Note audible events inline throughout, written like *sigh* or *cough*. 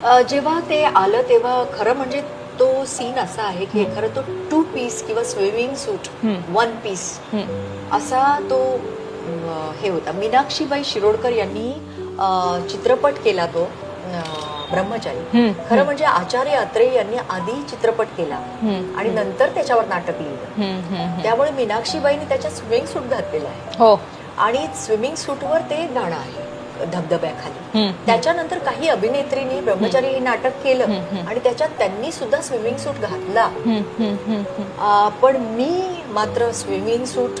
जेव्हा ते आलं तेव्हा खरं म्हणजे तो सीन असा आहे की खरं तो टू पीस किंवा स्विमिंग सूट. वन पीस असा तो हे होता. मीनाक्षीबाई शिरोडकर यांनी चित्रपट केला तो ब्रह्मचारी. खरं म्हणजे आचार्य अत्रे यांनी आधी चित्रपट केला. आणि नंतर त्याच्यावर नाटक लिहिलं. त्यामुळे मीनाक्षीबाईंनी त्याच्यात स्विमिंग सूट घातलेलं आहे. हो. आणि स्विमिंग सूटवर ते गाणं आहे. धबधब्याखाली. त्याच्यानंतर काही अभिनेत्रींनी ब्रह्मचारी हे नाटक केलं. आणि त्याच्यात त्यांनी सुद्धा स्विमिंग सूट घातला. पण मी मात्र स्विमिंग सूट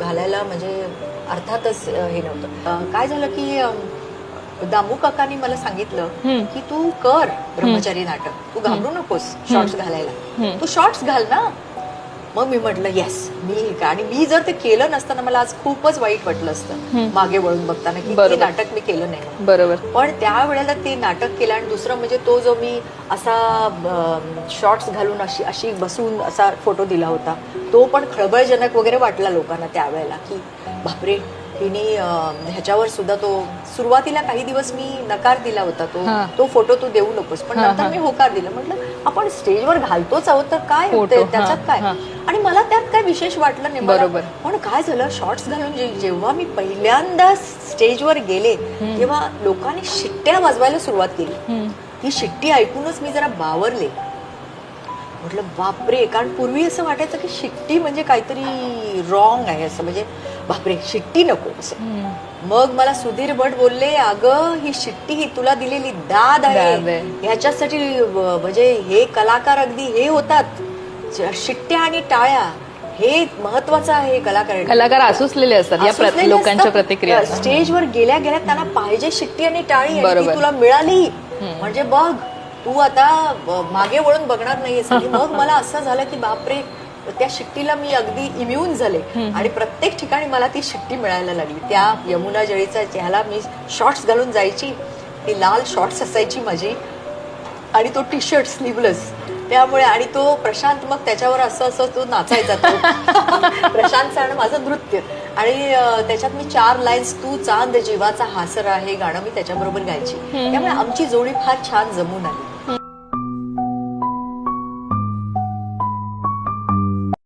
घालायला म्हणजे अर्थातच हे नव्हतं. काय झालं की दामू काकांनी मला सांगितलं. की तू कर ब्रह्मचारी नाटक. तू घाबरू नकोस शॉर्ट्स घालायला. तू शॉर्ट्स घाल ना. मग मी म्हटलं येस मी का आणि मी जर ते केलं नसतं ना मला आज खूपच वाईट वाटलं असतं. मागे वळून बघताना की ते. नाटक मी केलं नाही. बरोबर पण त्यावेळेला ते नाटक केलं आणि दुसरं म्हणजे तो जो मी असा शॉर्ट्स घालून अशी अशी बसून असा फोटो दिला होता तो पण खळबळजनक वगैरे वाटला लोकांना त्यावेळेला की बापरे अं, ह्याच्यावर सुद्धा तो सुरुवातीला काही दिवस मी नकार दिला होता तो हा. तो फोटो तू देऊ नकोस पण हा, नंतर हा. मी होकार दिला म्हटलं आपण स्टेजवर घालतोच आहोत तर काय फोटो, होतंय, हा, त्याच्यात काय हा. आणि मला त्यात काय विशेष वाटलं नाही बरोबर. पण काय झालं शॉर्ट्स घालून जेव्हा मी पहिल्यांदा स्टेजवर गेले तेव्हा लोकांनी शिट्ट्या वाजवायला सुरुवात केली. ती शिट्टी ऐकूनच मी जरा बावरले म्हटलं बापरे कारण पूर्वी असं वाटायचं की शिट्टी म्हणजे काहीतरी रॉंग आहे असं म्हणजे बापरे शिट्टी नको असं. मग मला सुधीर भट बोलले अगं ही शिट्टी ही तुला दिलेली दाद आहे. ह्याच्यासाठी म्हणजे हे कलाकार अगदी हे होतात शिट्ट्या आणि टाळ्या हे महत्वाचं आहे कलाकार कलाकार आसुसलेले असतात या असुसलेले लोकांच्या. प्रतिक्रिया स्टेजवर गेल्या गेल्या त्यांना पाहिजे शिट्टी आणि टाळी. तुला मिळाली म्हणजे बघ तू आता मागे वळून बघणार नाहीयेस आणि मग मला असं झालं की बापरे त्या शिट्टीला मी अगदी इम्युन झाले. आणि प्रत्येक ठिकाणी मला ती शिट्टी मिळायला लागली. त्या यमुना जळीचा ह्याला मी शॉर्ट्स घालून जायची ती लाल शॉर्ट्स असायची माझी. आणि तो टी शर्ट स्लीवलेस त्यामुळे आणि तो प्रशांत मग त्याच्यावर असं असं तो नाचायचा तो. *laughs* प्रशांतचं आणि माझं नृत्य. आणि त्याच्यात मी चार लाईन्स तू चांद जीवाचा हासर आहे गाणं मी त्याच्याबरोबर गायची. त्यामुळे आमची जोडी फार छान जमून आली.